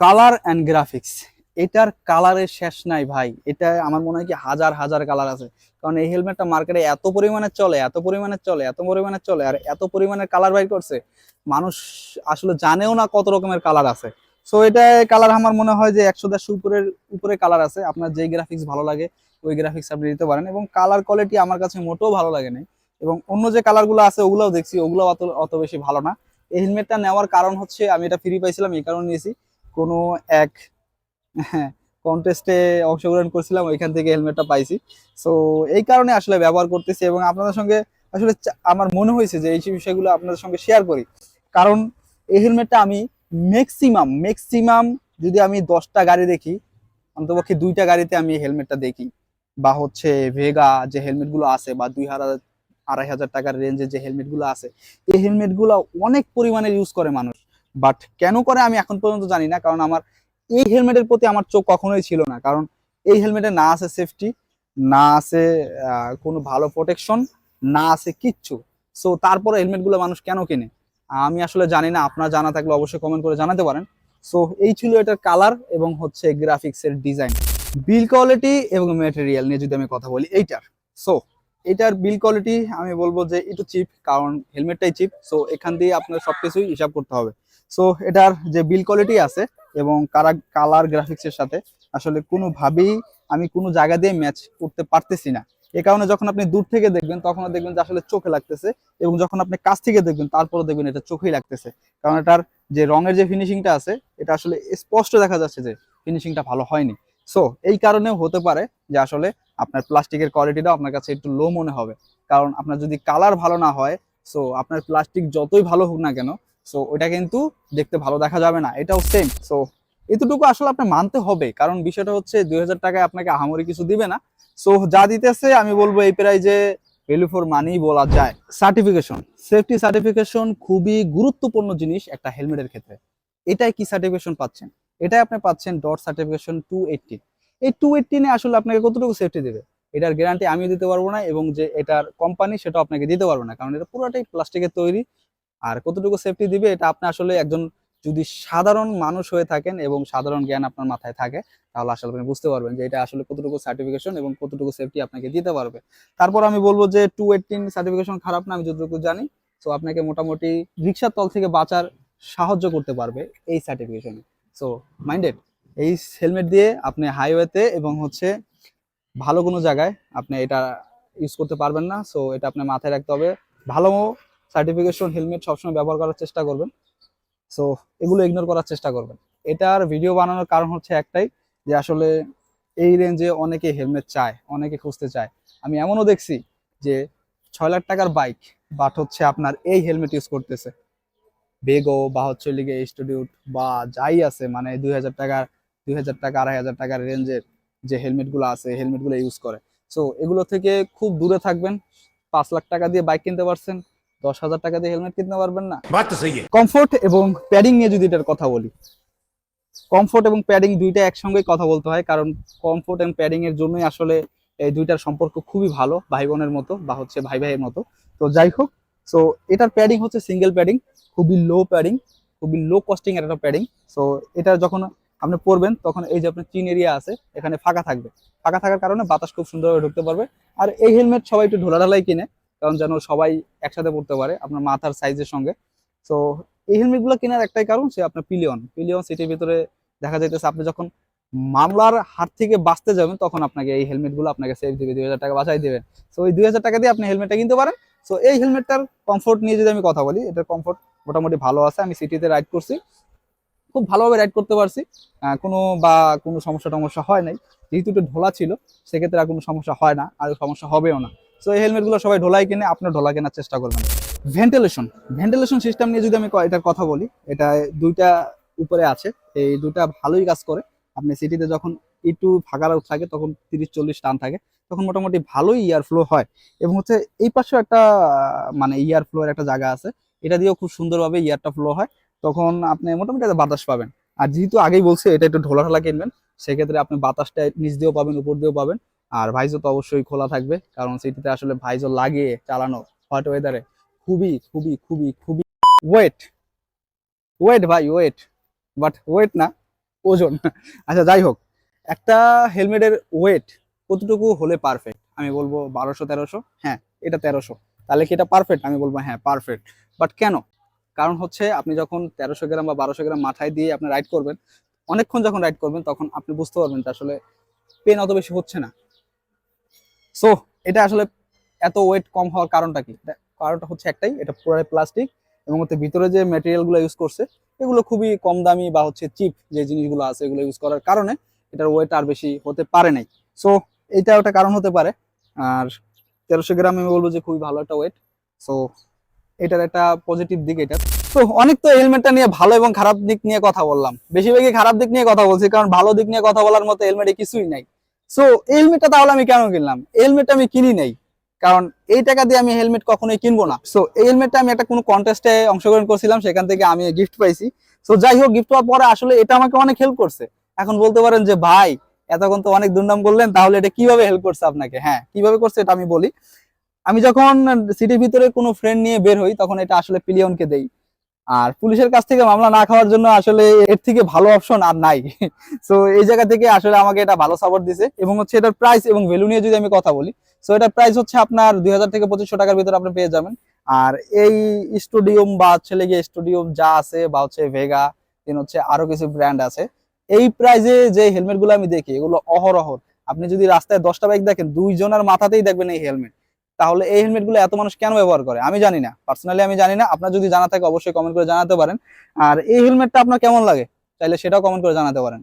Colour and graphics এটার কালারের শেষ নাই ভাই। এটা আমার মনে হয় হাজার হাজার কালার আছে। কারণ এই হেলমেটটা মার্কেটে এত পরিমাণে চলে, এত পরিমাণে চলে, এত পরিমাণে চলে, আর এত পরিমাণে কালার বাইর করছে, মানুষ আসলে জানেও না কত রকমের কালার আছে। সো এটা কালার আমার মনে হয় যে একশো দেড়শো উপরের, উপরে কালার আছে। আপনার যেই গ্রাফিক্স ভালো লাগে, ওই গ্রাফিক্স আপনি দিতে পারেন। এবং কালার কোয়ালিটি আমার কাছে মোটেও ভালো লাগে নাই। এবং অন্য যে কালারগুলো আছে, ওগুলোও দেখছি ওগুলো অত অত বেশি ভালো না। এই হেলমেটটা নেওয়ার কারণ হচ্ছে, আমি এটা ফ্রি পাইছিলাম, এই কারণে নিয়েছি। কোনো এক কন্টেস্টে অংশগ্রহণ করছিলাম, ওইখান থেকে হেলমেটটা পাইছি। সো এই কারণে আসলে ব্যবহার করতেছি এবং আপনাদের সঙ্গে আসলে আমার মনে হয়েছে যে এই বিষয়গুলো আপনাদের সঙ্গে শেয়ার করি। কারণ এই হেলমেটটা আমি ম্যাক্সিমাম ম্যাক্সিমাম যদি আমি দশটা গাড়ি দেখি, অন্তপক্ষে দুইটা গাড়িতে আমি হেলমেটটা দেখি। বা হচ্ছে ভেগা যে হেলমেটগুলো আছে বা দুই হাজার, আড়াই হাজার টাকার রেঞ্জের যে হেলমেটগুলো আছে, এই হেলমেটগুলো অনেক পরিমাণে ইউজ করে মানুষ। বাট কেন করে আমি এখন পর্যন্ত জানি না, কারণ আমার এই হেলমেটের প্রতি আমার চোখ কখনোই ছিল না। কারণ এই হেলমেটে না আছে সেফটি না আছে কোনো ভালো প্রোটেকশন না আছে কিচ্ছু। সো তারপরে হেলমেটগুলো মানুষ কেন কেনে? আমি আসলে জানি না, আপনার জানা থাকলে অবশ্যই কমেন্ট করে জানাতে পারেন। সো এই ছিল এটার কালার এবং হচ্ছে গ্রাফিক্সের ডিজাইন বিল কোয়ালিটি এবং ম্যাটেরিয়াল নিয়ে যদি আমি কথা বলি, এইটার। সো এটার বিল কোয়ালিটি আমি বলব যে একটু চিপ কারণ হেলমেটটাই চিপ সো এখান দিয়ে আপনার সবকিছুই হিসাব করতে হবে। সো এটার যে বিল কোয়ালিটি আছে এবং কারা কালার গ্রাফিক্সের সাথে, আসলে কোনোভাবেই আমি কোনো জায়গা দিয়ে ম্যাচ করতে পারতেছি না। এ কারণে যখন আপনি দূর থেকে দেখবেন, তখন দেখবেন যে আসলে চোখে লাগতেছে এবং যখন আপনি কাছ থেকে দেখবেন তারপরে দেখবেন এটা চোখেই লাগতেছে। কারণ এটার যে রঙের যে ফিনিশিংটা আছে, এটা আসলে স্পষ্ট দেখা যাচ্ছে যে ফিনিশিংটা ভালো হয়নি। সো এই কারণেও হতে পারে যে আসলে আপনার প্লাস্টিকের কোয়ালিটিটা আপনার কাছে একটু লো মনে হবে। কারণ আপনার যদি কালার ভালো না হয় সো আপনার প্লাস্টিক যতই ভালো হোক না কেন সো ওটা কিন্তু দেখতে ভালো দেখা যাবে না। এটাও সেম সো এতটুকু আসলে আপনি মানতে হবে। কারণ বিষয়টা হচ্ছে দুই হাজার টাকায় আপনাকে আহামরি কিছু দিবে না। সো যা দিতেছে, আমি বলব এই প্রাইজে ভ্যালু ফর মানি বলা যায়। সার্টিফিকেশন সেফটি সার্টিফিকেশন খুবই গুরুত্বপূর্ণ জিনিস একটা হেলমেটের ক্ষেত্রে। এটাই কি সার্টিফিকেশন পাচ্ছেন? এটাই আপনি পাচ্ছেন ডট সার্টিফিকেশন টু এইটটিন এই টু এইটটিনে আসলে আপনাকে কতটুকু সেফটি দেবে? এটার গ্যারান্টি আমিও দিতে পারব না এবং যে এটার কোম্পানি সেটা আপনাকে দিতে পারব না। কারণ এটা পুরোটাই প্লাস্টিকের তৈরি। আর কতটুকু সেফটি দিবে, এটা আপনি আসলে একজন যদি সাধারণ মানুষ হয়ে থাকেন এবং সাধারণ জ্ঞান আপনার মাথায় থাকে, তাহলে আসলে আপনি বুঝতে পারবেন যে এটা আসলে কতটুকু সার্টিফিকেশন এবং কতটুকু সেফটি আপনাকে দিতে পারবে। তারপর আমি বলব যে টু এইটিন সার্টিফিকেশন খারাপ না, আমি যতটুকু জানি। তো আপনাকে মোটামুটি রিক্সার তল থেকে বাঁচার সাহায্য করতে পারবে এই সার্টিফিকেশনে সো মাইন্ডেড এই হেলমেট দিয়ে আপনি হাইওয়েতে এবং হচ্ছে ভালো কোনো জায়গায় আপনি এটা ইউজ করতে পারবেন না। সো এটা আপনার মাথায় রাখতে হবে। ভালো সার্টিফিকেশন হেলমেট সবসময় ব্যবহার করার চেষ্টা করবেন। সো এগুলো ইগনোর করার চেষ্টা করবেন। এটার ভিডিও বানানোর কারণ হচ্ছে একটাই, যে আসলে এই রেঞ্জে অনেকে হেলমেট চায়, অনেকে খুঁজতে চায়। আমি এমনও দেখছি যে ছয় লাখ টাকার বাইক বাট হচ্ছে আপনার এই হেলমেট ইউজ করতেছে। বেগো বা হচ্ছে লিগে স্টুডিউট বা যাই আছে মানে দুই হাজার টাকার, দুই হাজার টাকা, আড়াই হাজার টাকার রেঞ্জের যে হেলমেটগুলো আছে হেলমেটগুলো ইউজ করে। সো এগুলো থেকে খুব দূরে থাকবেন। পাঁচ লাখ টাকা দিয়ে বাইক কিনতে পারছেন। দশ হাজার টাকা দিয়ে হেলমেট কিনতে পারবেন না। কমফোর্ট এবং প্যাডিং নিয়ে যদি এটার কথা বলি কমফোর্ট এবং প্যাডিং দুইটা একসঙ্গে কথা বলতে হয় কারণ কমফোর্ট এবং প্যাডিং এর জন্যই আসলে এই দুইটার সম্পর্ক খুবই ভালো ভাই বোনের মতো বা হচ্ছে ভাই ভাইয়ের মতো। তো যাই হোক সো এটার প্যাডিং হচ্ছে সিঙ্গেল প্যাডিং খুবই লো প্যাডিং খুবই লো কস্টিং এর একটা প্যাডিং সো এটা যখন আপনি পরবেন তখন এই যে আপনার চিন এরিয়া আছে এখানে ফাঁকা থাকবে। ফাঁকা থাকার কারণে বাতাস খুব সুন্দরভাবে ঢুকতে পারবে। আর এই হেলমেট সবাই একটু ঢোলা ঢালাই কিনে কারণ যেন সবাই একসাথে পড়তে পারে আপনার মাথার সাইজের সঙ্গে। তো এই হেলমেটগুলো কেনার একটাই কারণ সে আপনার পিলিয়ন পিলিয়ন সিটির ভিতরে দেখা যাইতেছে আপনি যখন মামলার হাত থেকে বাঁচতে যাবেন, তখন আপনাকে এই হেলমেটগুলো আপনাকে সেভ দিবে, দুই হাজার টাকা বাঁচাই দেবেন সো ওই দুই হাজার টাকা দিয়ে আপনি হেলমেটটা কিনতে পারেন। সো এই হেলমেটটার কমফোর্ট নিয়ে যদি আমি কথা বলি, এটার কমফোর্ট মোটামুটি ভালো আছে। আমি সিটিতে রাইড করছি। খুব ভালোভাবে রাইড করতে পারছি। কোনো বা কোনো সমস্যা টমস্যা হয় নাই। যেহেতু এটা ঢোলা ছিল, সেক্ষেত্রে আর কোনো সমস্যা হয় না। আর সমস্যা হবেও না। সো এই হেলমেটগুলো সবাই ঢোলাই কিনে আপনার ঢোলা কেনার চেষ্টা করবেন। ভেন্টিলেশন ভেন্টিলেশন সিস্টেম নিয়ে যদি আমি এটার কথা বলি, এটা দুইটা উপরে আছে। এই দুইটা ভালোই কাজ করে। আপনি সিটিতে যখন একটু ফাঁকা থাকে, তখন তিরিশ, চল্লিশ টান থাকে। তখন মোটামুটি ভালোই ইয়ার ফ্লো হয়। এবং হচ্ছে এই পাশেও একটা মানে ইয়ার ফ্লোর একটা জায়গা আছে। এটা দিয়েও খুব সুন্দরভাবে ইয়ারটা ফ্লো হয়। তখন আপনি মোটামুটি একটা বাতাস পাবেন। আর যেহেতু আগেই বলছি, এটা একটু ঢোলা ঢোলা কিনবেন, সেক্ষেত্রে আপনি বাতাসটা নিচ দিয়েও পাবেন, উপর দিয়েও পাবেন। আর ভাইজো তো অবশ্যই খোলা থাকবে, কারণ সিটিতে আসলে ভাইজো লাগিয়ে চালানো হট ওয়েদারে খুবই খুবই খুবই খুবই ওয়েট ওয়েট ভাই ওয়েট বাট ওয়েট না, ওজন। আচ্ছা যাই হোক, একটা হেলমেটের ওয়েট কতটুকু হলে পারফেক্ট আমি বলব বারোশো, তেরোশো হ্যাঁ এটা তেরোশো। তাহলে কি এটা পারফেক্ট আমি বলব হ্যাঁ পারফেক্ট বাট কেন? কারণ হচ্ছে আপনি যখন তেরোশো গ্রাম বা বারোশো গ্রাম মাথায় দিয়ে আপনি রাইড করবেন, অনেকক্ষণ যখন রাইড করবেন, তখন আপনি বুঝতে পারবেন যে আসলে পেন অত বেশি হচ্ছে না। সো এটা আসলে এত ওয়েট কম হওয়ার কারণটা কি? কারণটা হচ্ছে একটাই, এটা পুরোটাই প্লাস্টিক এবং হচ্ছে ভিতরে যে ম্যাটেরিয়ালগুলো ইউজ করছে, এগুলো খুবই কম দামি বা হচ্ছে চিপ যে জিনিসগুলো আছে এগুলো ইউজ করার কারণে এটার ওয়েট আর বেশি হতে পারে নাই। সো এটা একটা কারণ হতে পারে। আর তেরোশো গ্রাম আমি বলব যে খুবই ভালো একটা ওয়েট সো এটার একটা পজিটিভ দিক এটা। তো অনেক তো হেলমেটটা নিয়ে ভালো এবং খারাপ দিক নিয়ে কথা বললাম। বেশিরভাগই খারাপ দিক নিয়ে কথা বলছি, কারণ ভালো দিক নিয়ে কথা বলার মতো হেলমেটে কিছুই নাই। সো হেলমেটটা তাহলে আমি কেন কিনলাম? হেলমেটটা আমি কিনি নাই। কারণ এই টাকা দিয়ে আমি হেলমেট কখনোই কিনবো না। সো এই হেলমেটটা আমি একটা কোনো কন্টেস্টে অংশগ্রহণ করছিলাম, সেখান থেকে আমি গিফট পাইছি। সো যাই হোক গিফট পাওয়ার পরে আসলে এটা আমাকে অনেক হেল্প করছে। এখন বলতে পারেন যে, ভাই, এতক্ষণ তো অনেক দুর্নাম করলেন, তাহলে এটা কীভাবে হেল্প করছে আপনাকে? হ্যাঁ কীভাবে করছে এটা আমি বলি। আমি যখন সিটির ভিতরে কোনো ফ্রেন্ড নিয়ে বের হই, তখন এটা আসলে পিলিয়নকে দেই। আর পুলিশের কাছ থেকে মামলা না খাওয়ার জন্য আসলে এর থেকে ভালো অপশন আর নাই। সো এই জায়গা থেকে আসলে আমাকে এটা ভালো সাপোর্ট দিছে এবং হচ্ছে এটার প্রাইস এবং ভ্যালু নিয়ে যদি আমি কথা বলি সো এটার প্রাইস হচ্ছে আপনার দুই হাজার থেকে পঁচিশশো টাকার ভিতরে আপনি পেয়ে যাবেন। আর এই স্টুডিয়াম বা হচ্ছে লেগে স্টুডিয়াম যা আছে বা হচ্ছে ভেগা দেন হচ্ছে আরও কিছু ব্র্যান্ড আছে, এই প্রাইজে যে হেলমেটগুলো আমি দেখি, এগুলো অহরহর আপনি যদি রাস্তায় দশটা বাইক দেখেন, দুইজনের মাথাতেই দেখবেন এই হেলমেট তাহলে এই হেলমেটগুলো এত মানুষ কেন ব্যবহার করে? আমি জানি না। পার্সোনালি আমি জানি না। আপনার যদি জানা থাকে, অবশ্যই কমেন্ট করে জানাতে পারেন। আর এই হেলমেটটা আপনার কেমন লাগে? চাইলে সেটাও কমেন্ট করে জানাতে পারেন।